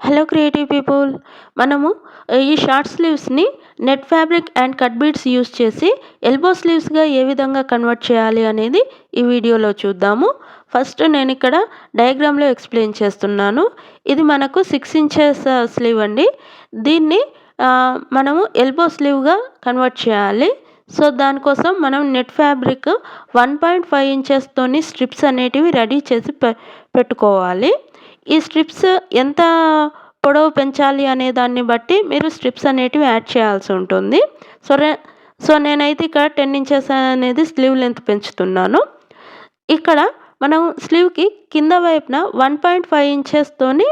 Hello creative people మనము ఈ short స్లీవ్స్ని net fabric and cut beads use చేసి elbow స్లీవ్స్గా ఏ విధంగా కన్వర్ట్ చేయాలి అనేది ఈ వీడియోలో చూద్దాము. ఫస్ట్ నేను ఇక్కడ డయాగ్రామ్లో ఎక్స్ప్లెయిన్ చేస్తున్నాను. ఇది మనకు సిక్స్ ఇంచెస్ స్లీవ్ అండి. దీన్ని uh, మనము ఎల్బో స్లీవ్గా కన్వర్ట్ చేయాలి. సో దానికోసం మనం net fabric one point five ఇంచెస్తోని strips అనేటివి రెడీ చేసి పెట్టుకోవాలి. ఈ స్ట్రిప్స్ ఎంత పొడవు పెంచాలి అనే దాన్ని బట్టి మీరు స్ట్రిప్స్ అనేటివి యాడ్ చేయాల్సి ఉంటుంది. సో సో నేనైతే ఇక్కడ టెన్ ఇంచెస్ అనేది స్లీవ్ లెంత్ పెంచుతున్నాను. ఇక్కడ మనం స్లీవ్కి కింద వైపున వన్ పాయింట్ ఫైవ్ ఇంచెస్తోని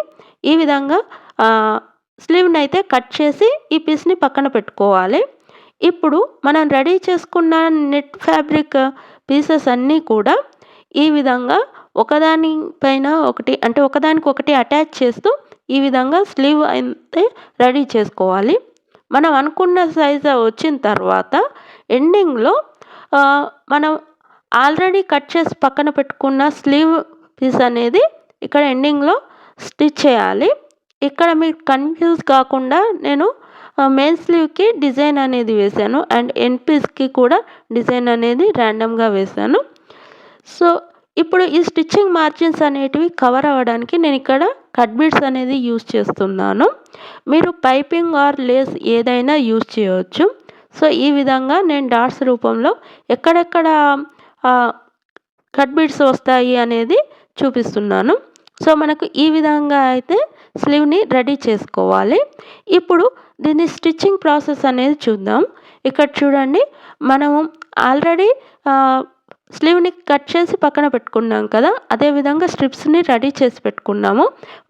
ఈ విధంగా స్లీవ్ని అయితే కట్ చేసి ఈ పీస్ని పక్కన పెట్టుకోవాలి. ఇప్పుడు మనం రెడీ చేసుకున్న నెట్ ఫ్యాబ్రిక్ పీసెస్ అన్నీ కూడా ఈ విధంగా ఒకదాని పైన ఒకటి అంటే ఒకదానికి ఒకటి అటాచ్ చేస్తూ ఈ విధంగా స్లీవ్ అయితే రెడీ చేసుకోవాలి. మనం అనుకున్న సైజు వచ్చిన తర్వాత ఎండింగ్లో మనం ఆల్రెడీ కట్ చేసి పక్కన పెట్టుకున్న స్లీవ్ పీస్ అనేది ఇక్కడ ఎండింగ్లో స్టిచ్ చేయాలి. ఇక్కడ మీరు కన్ఫ్యూజ్ కాకుండా నేను మెయిన్ స్లీవ్కి డిజైన్ అనేది వేశాను అండ్ ఎన్ పీస్కి కూడా డిజైన్ అనేది ర్యాండమ్గా వేశాను. సో ఇప్పుడు ఈ స్టిచ్చింగ్ మార్జిన్స్ అనేటివి కవర్ అవ్వడానికి నేను ఇక్కడ కట్ బీడ్స్ అనేది యూస్ చేస్తున్నాను. మీరు పైపింగ్ ఆర్ లేస్ ఏదైనా యూస్ చేయవచ్చు సో ఈ విధంగా నేను డాట్స్ రూపంలో ఎక్కడెక్కడ కట్ బీడ్స్ వస్తాయి అనేది చూపిస్తున్నాను. సో మనకు ఈ విధంగా అయితే స్లీవ్ని రెడీ చేసుకోవాలి. ఇప్పుడు దీన్ని స్టిచ్చింగ్ ప్రాసెస్ అనేది చూద్దాం. ఇక్కడ చూడండి మనము ఆల్రెడీ స్లీవ్ని కట్ చేసి పక్కన పెట్టుకున్నాం కదా అదేవిధంగా స్ట్రిప్స్ని రెడీ చేసి పెట్టుకున్నాము.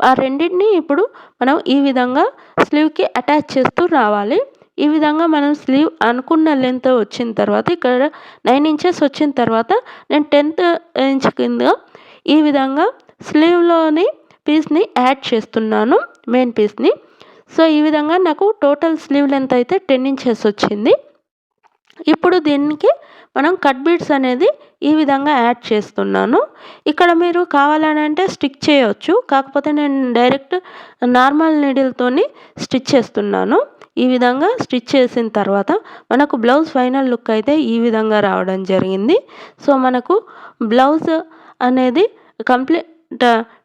ఆ రెండింటిని ఇప్పుడు మనం ఈ విధంగా స్లీవ్కి అటాచ్ చేస్తూ రావాలి. ఈ విధంగా మనం స్లీవ్ అనుకున్న లెంత్ వచ్చిన తర్వాత ఇక్కడ నైన్ ఇంచెస్ వచ్చిన తర్వాత నేను టెన్త్ ఇంచ్ కింద ఈ విధంగా స్లీవ్లోని పీస్ని యాడ్ చేస్తున్నాను మెయిన్ పీస్ని. సో ఈ విధంగా నాకు టోటల్ స్లీవ్ లెంత్ అయితే టెన్ ఇంచెస్ వచ్చింది. ఇప్పుడు దీనికి మనం కట్ బీడ్స్ అనేది ఈ విధంగా యాడ్ చేస్తున్నాను. ఇక్కడ మీరు కావాలని అంటే స్టిక్ చేయవచ్చు కాకపోతే నేను డైరెక్ట్ నార్మల్ నీడిల్తోని స్టిచ్ చేస్తున్నాను. ఈ విధంగా స్టిచ్ చేసిన తర్వాత మనకు బ్లౌజ్ ఫైనల్ లుక్ అయితే ఈ విధంగా రావడం జరిగింది. సో మనకు బ్లౌజ్ అనేది కంప్లీట్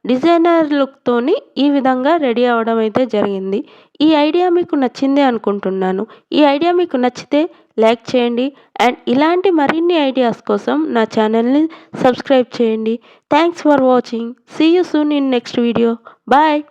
డిజైనర్ లుక్తోని ఈ విధంగా రెడీ అవ్వడం అయితే జరిగింది. ఈ ఐడియా మీకు నచ్చింది అనుకుంటున్నాను. ఈ ఐడియా మీకు నచ్చితే లైక్ చేయండి. అండ్ ఇలాంటి మరిన్ని ఐడియాస్ కోసం నా ఛానల్ని సబ్స్క్రైబ్ చేయండి. Thanks for watching. See you soon in next video bye